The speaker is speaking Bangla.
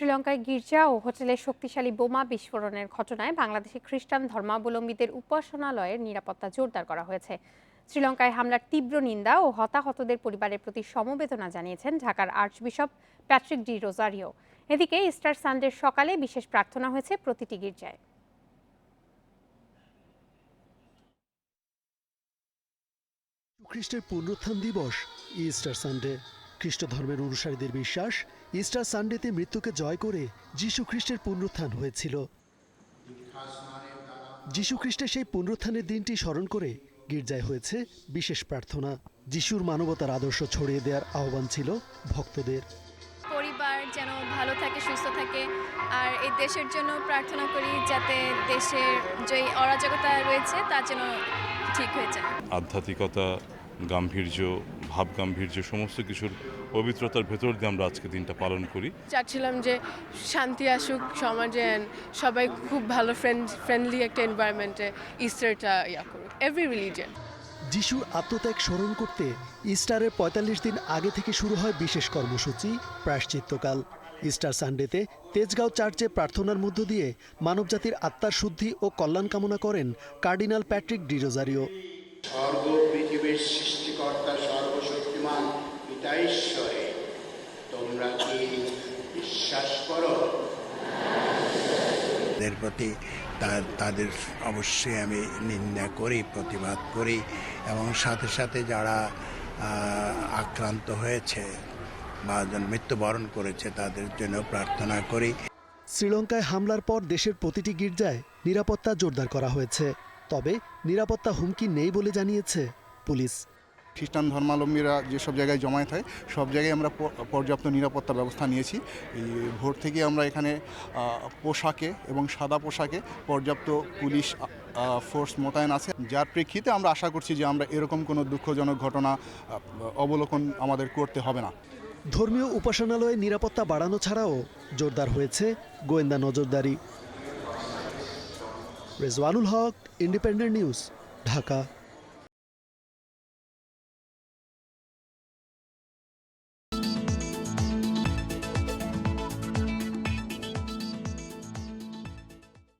শ্রীলঙ্কায় গির্জা ও হোটেলে শক্তিশালী বোমা বিস্ফোরণের ঘটনায় বাংলাদেশে খ্রিস্টান ধর্মাবলম্বীদের উপাসনালয়ের নিরাপত্তা জোরদার করা হয়েছে। শ্রীলঙ্কায় হামলার তীব্র নিন্দা ও হতাহতদের পরিবারের প্রতি সমবেদনা জানিয়েছেন ঢাকার আর্চবিশপ প্যাট্রিক ডি রোজারিও। এদিকে ইস্টার সানডের সকালে বিশেষ প্রার্থনা হয়েছে প্রতিটি গির্জায়। খ্রিস্টের পুনরুত্থান দিবস ইস্টার সানডে। খ্রিস্ট ধর্মের অনুসারীদের বিশ্বাস ইস্টার সানডেতে মৃত্যুকে জয় করে যীশু খ্রিস্টের পুনরুত্থান হয়েছিল। যীশু খ্রিস্টের সেই পুনরুত্থানের দিনটি স্মরণ করে গির্জায় হয়েছে বিশেষ প্রার্থনা। যিশুর মানবতার আদর্শ ছড়িয়ে দেওয়ার আহ্বান ছিল ভক্তদের। পরিবার যেন ভালো থাকে সুস্থ থাকে আর এই দেশের জন্য প্রার্থনা করি যাতে দেশের যে অরাজকতা রয়েছে তা যেন ঠিক হয়ে যায়। আধ্যাত্মিকতা গাম্ভীর্য ভাব গাম্ভীর্য সমস্ত কিছুর পবিত্রতার ভেতর দিয়ে আমরা আজকে দিনটা পালন করি। চাচ্ছিলাম যে শান্তি আসুক সমাজে সবাই খুব ভালো ফ্রেন্ড ফ্রেন্ডলি একটা এনভায়রনমেন্টে ইস্টারটা ইয়া করুক এভরি রিলিজিয়ন যিশুর আত্মত্যাগ স্মরণ করতে ইস্টারের পঁয়তাল্লিশ দিন আগে থেকে শুরু হয় বিশেষ কর্মসূচি প্রায়শ্চিত্তকাল। ইস্টার সানডেতে তেজগাঁও চার্চে প্রার্থনার মধ্য দিয়ে মানবজাতির আত্মার শুদ্ধি ও কল্যাণ কামনা করেন কার্ডিনাল প্যাট্রিক ডিরোজারিও। স্বর্গ পৃথিবীর সৃষ্টিকর্তা সর্বশক্তিমান পিতা ঈশ্বরে তোমরা কি বিশ্বাস করো? এদের প্রতি তাদের অবশ্যই আমি নিন্দা করি প্রতিবাদ করি এবং সাথে সাথে যারা আক্রান্ত হয়েছে বা জন মৃত্যুবরণ করেছে তাদের জন্য প্রার্থনা করি। শ্রীলঙ্কায় হামলার পর দেশের প্রতিটি গির্জায় নিরাপত্তা জোরদার করা হয়েছে। তবে নিরাপত্তা হুমকি নেই বলে জানিয়েছে পুলিশ। খ্রিস্টান ধর্মাবলম্বীরা যেসব জায়গায় জমায়েত হয়, সব জায়গায় আমরা পর্যাপ্ত নিরাপত্তা ব্যবস্থা নিয়েছি। এই ভোর থেকে আমরা এখানে পোশাকে এবং সাদা পোশাকে পর্যাপ্ত পুলিশ ফোর্স মোতায়েন আছে। যার প্রেক্ষিতে আমরা আশা করছি যে আমরা এরকম কোনো দুঃখজনক ঘটনা অবলোকন আমাদের করতে হবে না। ধর্মীয় উপাসনালয়ে নিরাপত্তা বাড়ানো ছাড়াও জোরদার হয়েছে গোয়েন্দা নজরদারি। Rezwanul Haque, Independent News, Dhaka.